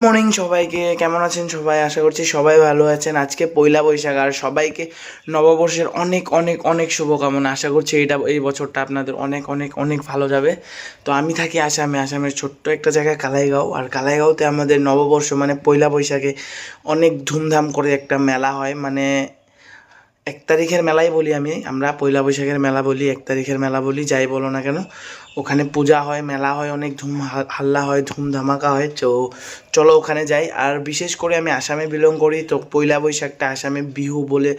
Morning, সবাইকে কেমন আছেন? সবাই আশা করছি সবাই ভালো আছেন। আজকে পয়লা বৈশাখ, আর সবাইকে নববর্ষের অনেক অনেক অনেক শুভকামনা। আশা করছি এটা এই বছরটা আপনাদের অনেক অনেক অনেক ভালো যাবে। তো আমি থাকি আসামে। আসামের ছোট্ট একটা জায়গায় কালাইগাঁও। আর কালাইগাঁওতে আমাদের নববর্ষ মানে পয়লা বৈশাখে অনেক ধুমধাম করে একটা মেলা হয়। মানে এক তারিখের মেলাই বলি আমি, আমরা পয়লা বৈশাখের মেলা বলি, এক তারিখের মেলা বলি, যাই বলো না কেন। ওখানে পূজা হয়, মেলা হয়, অনেক ধুম হাল্লা হয়, ধুম ধামাকা হয়, তো চলো ওখানে যাই। আর বিশেষ করে আমি আসামে বিলং করি, তো পয়লা বৈশাখটা আসামে বিহু বলে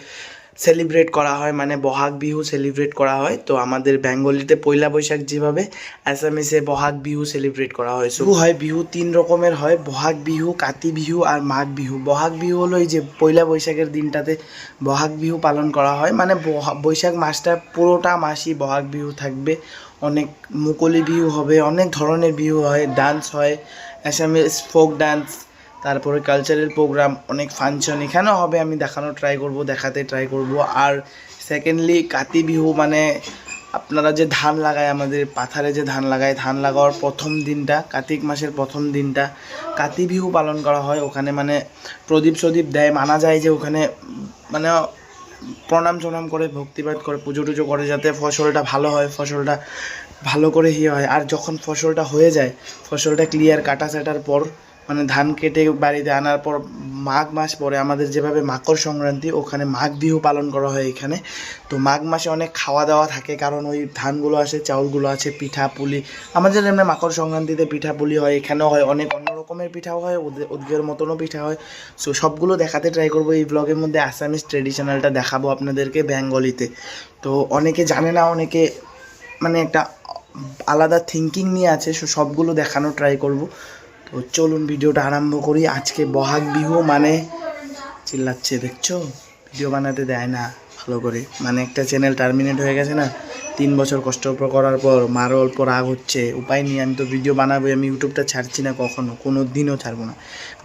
সেলিব্রেট করা হয় মানে বহাগ বিহু সেলিব্রেট করা হয়। তো আমাদের বেঙ্গলিতে পয়লা বৈশাখ যেভাবে, আসামিসে বহাগ বিহু সেলিব্রেট করা হয়। শুরু হয় বিহু তিন রকমের হয়, বহাগ বিহু, কাতি বিহু আর মাঘ বিহু। বহাগ বিহু হলো এই যে পয়লা বৈশাখের দিনটাতে বহাগ বিহু পালন করা হয়। মানে বৈশাখ মাসটা পুরোটা মাসই বহাগ বিহু থাকবে। অনেক মুকলি বিহু হবে, অনেক ধরনের বিহু হয় ডান্স হয় অ্যাসামিস ফোক ডান্স তারপরে কালচারাল প্রোগ্রাম অনেক ফাংশন এখানেও হবে, আমি দেখানোর ট্রাই করব, দেখাতে ট্রাই করব। আর সেকেন্ডলি কাতি বিহু মানে আপনারা যে ধান লাগায়, আমাদের পাথারে যে ধান লাগায়, ধান লাগানোর প্রথম দিনটা, কার্তিক মাসের প্রথম দিনটা কাতি বিহু পালন করা হয়। ওখানে মানে প্রদীপ সদীপ দেয়, মানা যায় যে ওখানে মানে প্রণাম টনাম করে ভক্তিবাদ করে, পুজো টুজো করে যাতে ফসলটা ভালো হয়, ফসলটা ভালো করে ইয়ে হয়। আর যখন ফসলটা হয়ে যায়, ফসলটা ক্লিয়ার কাটা ছাটার পর মানে ধান কেটে বাড়িতে আনার পর মাঘ মাস পরে আমাদের যেভাবে মাকর সংক্রান্তি, ওখানে মাঘ বিহু পালন করা হয় এখানে। তো মাঘ মাসে অনেক খাওয়া দাওয়া থাকে, কারণ ওই ধানগুলো আসে, চাউলগুলো আছে, পিঠা, পুলি। আমাদের এমনি মাকর সংক্রান্তিতে পিঠা, পুলি হয়, এখানেও হয়, অনেক অন্য রকমের পিঠাও হয় ওদের মতনও পিঠা হয়। সো সবগুলো দেখাতে ট্রাই করব, এই ব্লগের মধ্যে আসামিস ট্রেডিশনালটা দেখাবো আপনাদেরকে বেঙ্গলিতে তো অনেকে জানে না, অনেকে মানে একটা আলাদা থিঙ্কিং নিয়ে আছে, সো সবগুলো দেখানো ট্রাই করব। তো চলুন ভিডিওটা আরম্ভ করি। আজকে বহাগ বিহু মানে চিল্লাচ্ছে, দেখছ? ভিডিও বানাতে দেয় না, ভালো করে। মানে একটা চ্যানেল টার্মিনেট হয়ে গেছে না, তিন বছর কষ্ট করার পর মারও অল্প রাগ হচ্ছে। উপায় নেই, আমি তো ভিডিও বানাবো আমি ইউটিউবটা ছাড়ছি না কখনো কোনো দিনও ছাড়বো না।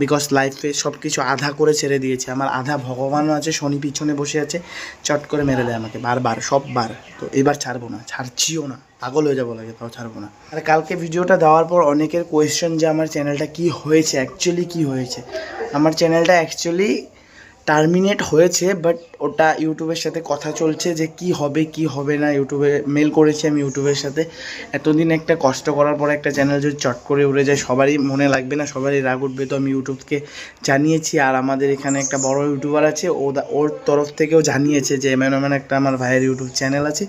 বিকজ লাইফে সব কিছু আধা করে ছেড়ে দিয়েছে। আমার আধা ভগবানও আছে, শনি পিছনে বসে আছে, চট করে মেরে দেয় আমাকে, বারবার, সববার। তো এবার ছাড়বো না, ছাড়ছিও না। পাগল হয়ে যাব লাগে, তাও ছাড়বো না। আর কালকে ভিডিওটা দেওয়ার পর অনেকের কোয়েশ্চেন যে আমার চ্যানেলটা কি হয়েছে অ্যাকচুয়ালি কি হয়েছে? আমার চ্যানেলটা অ্যাকচুয়ালি টার্মিনেট হয়েছে বাট ওটা ইউটিউবের সাথে কথা চলছে যে কি হবে কি হবে না। ইউটিউবে মেল করেছি আমি ইউটিউবের সাথে। এতদিন একটা কষ্ট করার পর একটা চ্যানেল যদি চট করে উড়ে যায়, সবারই মনে লাগবে না, সবারই রাগ উঠবে। তো আমি ইউটিউবকে জানিয়েছি, আর আমাদের এখানে একটা বড় ইউটিউবার আছে, ও ওর তরফ থেকেও জানিয়েছে যে, এমন এমন একটা আমার ভাইয়ের ইউটিউব চ্যানেল আছে,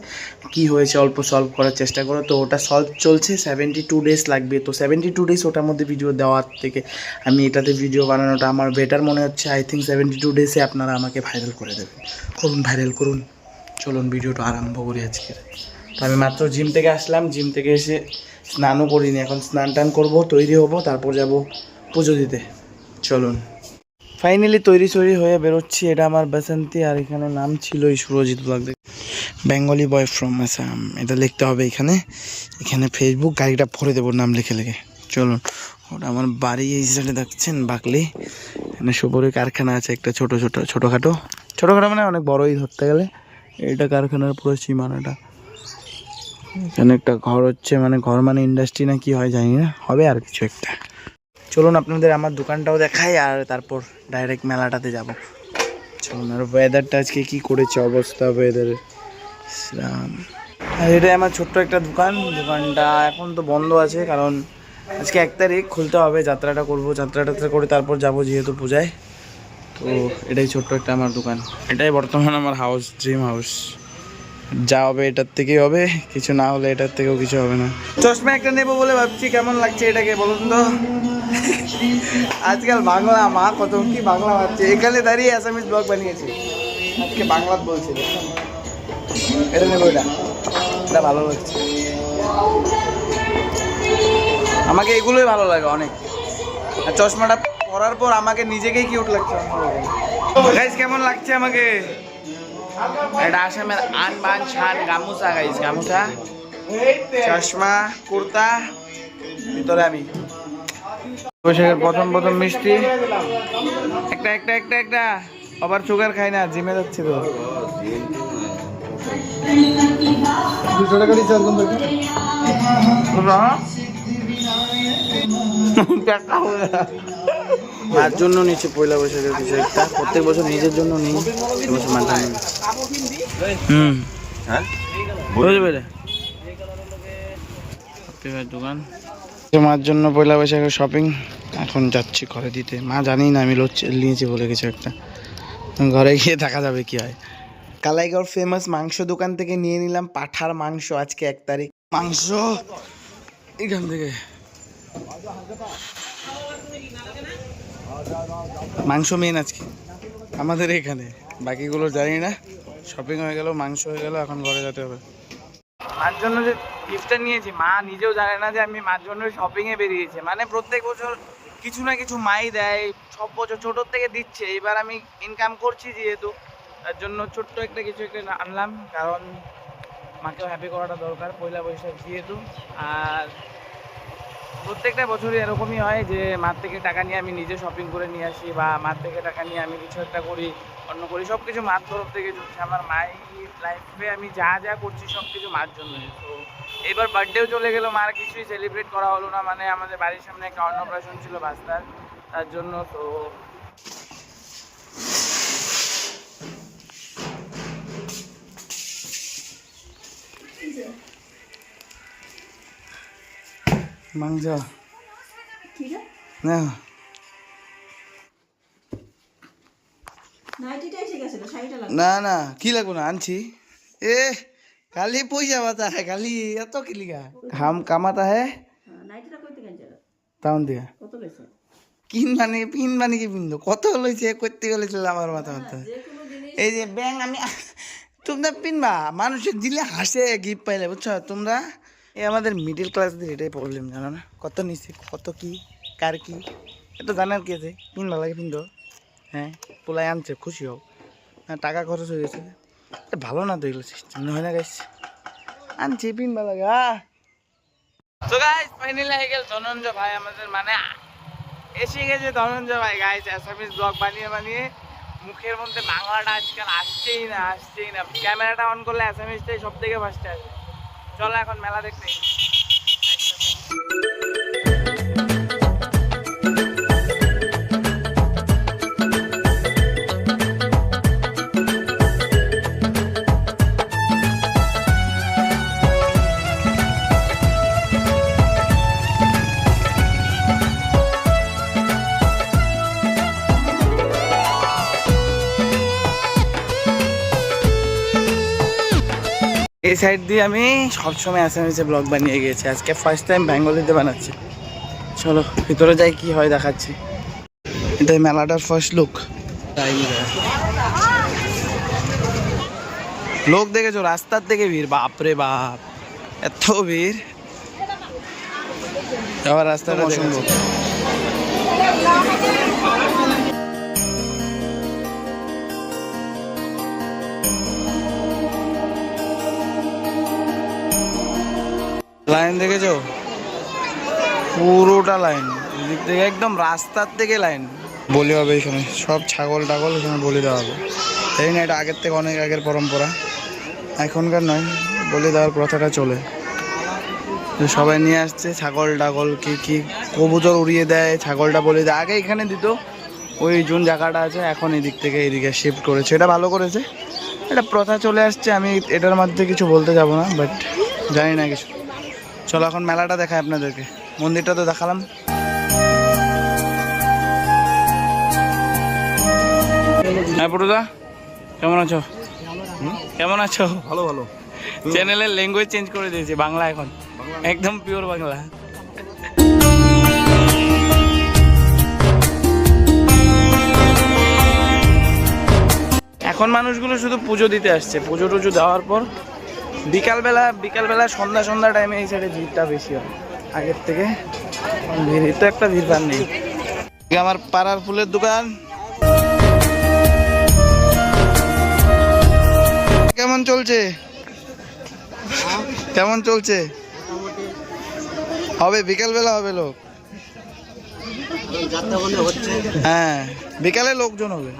কি হয়েছে অল্প সলভ করার চেষ্টা করো। তো ওটা সলভ চলছে সেভেন্টি টু ডেজ লাগবে। তো সেভেন্টি টু ডেজ ওটার মধ্যে ভিডিও দেওয়ার থেকে আমি এটাতে ভিডিও বানানোটা আমার বেটার মনে হচ্ছে। আই থিঙ্ক সেভেন্টি টু ডেজে আপনারা আমাকে ভাইরাল করে দেবেন। করুন ভাইরাল করুন। চলুন, ভিডিওটা আরম্ভ করি আজকে তো আমি মাত্র জিম থেকে আসলাম। জিম থেকে এসে স্নানও করিনি। এখন স্নান টান করব, তৈরি হব, তারপর যাব পুজো দিতে। চলুন। ফাইনালি তৈরি সৈরি হয়ে বেরোচ্ছি। এটা আমার বাসন্তী আর এখানে নাম ছিল Surajit blog Bengali boy from Assam এটা লিখতে হবে এখানে। এখানে ফেসবুক গাড়িটা ভরে দেবো নাম লিখে লিখে। চলুন। ওটা আমার বাড়ি এই সাইডে দেখছেন, বাকলি। এখানে সুপরি কারখানা আছে একটা ছোট ছোট, ছোটোখাটো। ছোটোখাটো মানে অনেক বড়ই ধরতে গেলে। এটা কারখানার পুরো সীমানাটা। এখানে একটা ঘর হচ্ছে মানে ঘর মানে ইন্ডাস্ট্রি না কি হয় জানি না। হবে আর কিছু একটা। চলুন আপনাদের আমার দোকানটাও দেখাই আর তারপর ডাইরেক্ট মেলাটাতে যাব। চলুন আর ওয়েদারটা আজকে কি করেছে অবস্থা ওয়েদারের আর এটাই আমার ছোট্ট একটা দোকান। দোকানটা এখন তো বন্ধ আছে, কারণ আজকে এক তারিখ, খুলতে হবে, যাত্রাটা করব যাত্রা টাত্রা করে তারপর যাব যেহেতু পূজায়। তো এটাই ছোট্ট একটা আমার দোকান। এটাই বর্তমান আমার হাউস ড্রিম হাউস যা হবে এটার থেকেই হবে, কিছু না হলে এটার থেকেও কিছু হবে না। চশমা একটা নেব বলে ভাবছি, কেমন লাগছে এটাকে বলুন তো? আজকাল বাংলা, মা কত কি বাংলা ভাবছে। এখানে দাঁড়িয়ে অ্যাসামিস ব্লগ বানিয়েছি। আজকে বাংলা বলছে। এটা নেব এটা। এটা ভালো লাগছে। আমাকে এগুলোই ভালো লাগে অনেক। আর চশমাটা পরার পর আমাকে নিজেকেই কিউট লাগছে। গাইস কেমন লাগছে আমাকে? এটা আসামের আন বান শান গামুছা গাইস গামুছা চশমা, কুর্তা, ভিতরে আমি। বৈশাখের প্রথম প্রথম মিষ্টি। একটা একটা একটা একটা। আবার সুগার খাই না, জিমে যাচ্ছি তো। দুশো টাকা দিচ্ছে মার জন্য নিচ্ছি পয়লা বৈশাখের কিছু একটা। প্রত্যেক বছর নিজের জন্য নিই এবছর মার জন্য হুম। হ্যাঁ? দোকান। মার জন্য পয়লা বৈশাখের শপিং এখন যাচ্ছি ঘরে দিতে। মা জানি না আমি লোচ নিয়েছি বলে কিছু একটা। ঘরে গিয়ে দেখা যাবে কি হয়। কালাইগড় ফেমাস মাংস দোকান থেকে নিয়ে নিলাম পাঠার মাংস আজকে এক তারিখ। মাংস! এখান থেকে। মাংস মেন আজকে। আমাদের এখানে। বাকিগুলো জানি না। শপিং হয়ে গেল, মাংস হয়ে গেল, এখন ঘরে যেতে হবে। মার জন্য যে গিফটটা নিয়েছি, মা নিজেও জানে না যে আমি মার জন্য শপিং এ বেরিয়েছি। মানে প্রত্যেক বছর কিছু না কিছু মাই দেয়, সব বছর ছোটোর থেকে দিচ্ছে। এবার আমি ইনকাম করছি যেহেতু, তার জন্য ছোট্ট একটা কিছু একটা আনলাম। কারণ মাকেও হ্যাপি করাটা দরকার, পয়লা বৈশাখ যেহেতু। আর প্রত্যেকটা বছরই এরকমই হয় যে মার থেকে টাকা নিয়ে আমি নিজে শপিং করে নিয়ে আসি বা মার থেকে টাকা নিয়ে আমি কিছু একটা করি, অন্য করি সব কিছু মার তরফ থেকে চলছে। আমার মাই লাইফে আমি যা যা করছি সব কিছু মার জন্যই। তো এবার বার্থডেও চলে গেলো, মার কিছুই সেলিব্রেট করা হলো না মানে আমাদের বাড়ির সামনে একটা অন্নপ্রাশন ছিল বাস্তার, তার জন্য তো মাংস। না। না? না কি লাগবো না? আনছি। এ খালি পয়সা বাতা হ্যাঁ খালি এত কিলিগা হাম কামাতা হ্যাঁ তাউন দিয়া। কিন মানে পিন মানে কি পিন কত লইছে? করতে গেলে চলে আমার মাথা মাথা। এই যে ব্যাং আমি তোমরা পিনবা। মানুষের দিলে হাসে গিফট পাইলে বুঝছ? তোমরা এই আমাদের মিডিল ক্লাসদের এটাই প্রবলেম জানো না? কত নিচে, কত কি, কার কি? এটা জানার কি আছে পিনবা লাগে পিনতো হ্যাঁ পোলাই আনছে, খুশি হোক হ্যাঁ টাকা খরচ হয়ে গেছে। এটা ভালো না তো এগুলো সিস্টেম হয় না গাইছে আনছি লাগে তো গাইস ফাইনালি হয়ে গেল ভাই আমাদের মানে এসে গেছে ভাই গাইস ব্লগ বানিয়ে বানিয়ে। মুখের মধ্যে বাংলাটা আজকাল আসছেই না আসছেই না। ক্যামেরাটা অন করলে অ্যাসামিসটাই সব থেকে ফার্স্টে আসে। চলো এখন মেলা দেখতে। এই সাইড দিয়ে আমি সবসময় অ্যাসামিসে ব্লগ বানিয়ে গিয়েছি আজকে ফার্স্ট টাইম বেঙ্গলিতে বানাচ্ছি। চলো ভিতরে যাই কি হয় দেখাচ্ছি। এটাই মেলাটার ফার্স্ট লুক লোক দেখেছ? রাস্তার থেকে ভিড়। বাপরে বাপ। এত ভিড়। আবার রাস্তাটা অসম্ভব লাইন দেখেছ? পুরোটা লাইন। এদিক থেকে একদম রাস্তার থেকে লাইন। বলি হবে এখানে। সব ছাগল টাগল এখানে বলি দেওয়া হবে। এই না, এটা আগের থেকে অনেক আগের পরম্পরা। এখনকার নয়, বলি দেওয়ার প্রথাটা চলে। সবাই নিয়ে আসছে, ছাগল টাগল কি কি কবুতর উড়িয়ে দেয়, ছাগলটা বলে দেয়। আগে এখানে দিত, ওই জুন জায়গাটা আছে, এখন এদিক থেকে এদিকে শিফট করেছে। এটা ভালো করেছে। এটা প্রথা চলে আসছে, আমি এটার মধ্যে কিছু বলতে যাব না বাট জানি না কিছু। চলো এখন মেলাটা দেখায় আপনাদেরকে। মন্দিরটা তো দেখালাম। হ্যাঁ পুরুদা কেমন আছো? কেমন আছো? ভালো ভালো। চ্যানেলের ল্যাঙ্গুয়েজ চেঞ্জ করে দিয়েছি বাংলা এখন। একদম পিওর বাংলা। এখন মানুষগুলো শুধু পুজো দিতে আসছে। পুজো টুজো দেওয়ার পর বিকালবেলা বিকালবেলা সন্ধ্যা সন্ধ্যা টাইমে এই সাইডে ভিড়টা বেশি হয়। আগের থেকে ভিড় তো একটা ভিড় ভাড় নেই। আমার পাড়ার ফুলের দোকান। কেমন চলছে? কেমন চলছে? হবে, বিকালবেলা হবে লোক। হ্যাঁ বিকালে লোকজন হবে।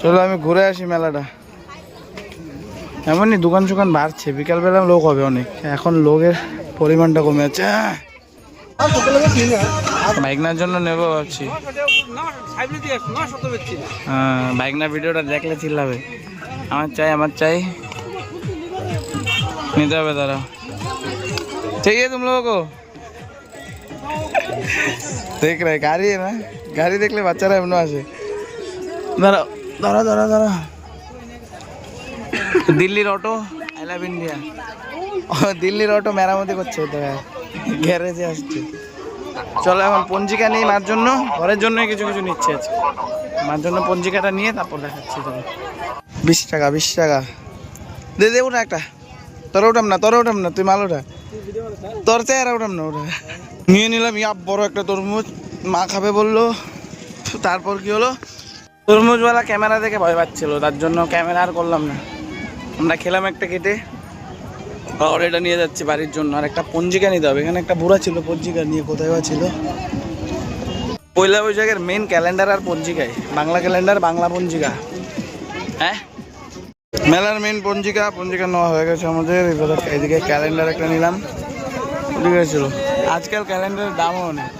চলো আমি ঘুরে আসি মেলাটা। এমনই দোকান সুকান বাড়ছে, বিকালবেলা লোক হবে অনেক। এখন লোকের পরিমাণটা কমে যাচ্ছে বাইকনার জন্য নেব ভাবছি। হ্যাঁ বাইকনা ভিডিওটা দেখলে চিল্লাবে। আমার চাই আমার চাই। নিতে হবে তারা। ঠিক আছে তুমি লোক দেখ রে, গাড়ি না গাড়ি দেখলে বাচ্চারা এমন আছে দাঁড়াও দাঁড়া দাঁড়া দাঁড়া দিল্লির অটো আই লাভ ইন্ডিয়া দিল্লির অটো মেরামতি করছে গ্যারেজে আসছে। চলো এখন পঞ্জিকা নেই মার জন্য। ঘরের জন্য কিছু কিছু নিচ্ছে আজকে। মার জন্য পঞ্জিকাটা নিয়ে তারপর দেখাচ্ছি তোকে বিশ টাকা বিশ টাকা। দে দে ওটা একটা। তোর ওঠাম না, তোর ওঠাম না, তুই মাল ওঠা তোর চেহারা ওঠাম না ওটা নিয়ে নিলাম ইয়া বড় একটা তরমুজ। মা খাবে বলল। তারপর কি হলো? তরমুজওয়ালা ক্যামেরা দেখে ভয় পাচ্ছিল, তার জন্য ক্যামেরা আর করলাম না। আমরা খেলাম একটা কেটে। আর এটা নিয়ে যাচ্ছি বাড়ির জন্য। আর একটা পঞ্জিকা নিতে হবে। এখানে একটা বুড়া ছিল, পঞ্জিকা নিয়ে কোথায় ছিল। পয়লা বৈশাখের মেন ক্যালেন্ডার আর পঞ্জিকায়। বাংলা ক্যালেন্ডার বাংলা পঞ্জিকা। হ্যাঁ? মেলার মেন পঞ্জিকা পঞ্জিকা নেওয়া হয়ে গেছে আমাদের। এদিকে ক্যালেন্ডার একটা নিলাম। ঠিক আছে আজকাল ক্যালেন্ডারের দামও অনেক।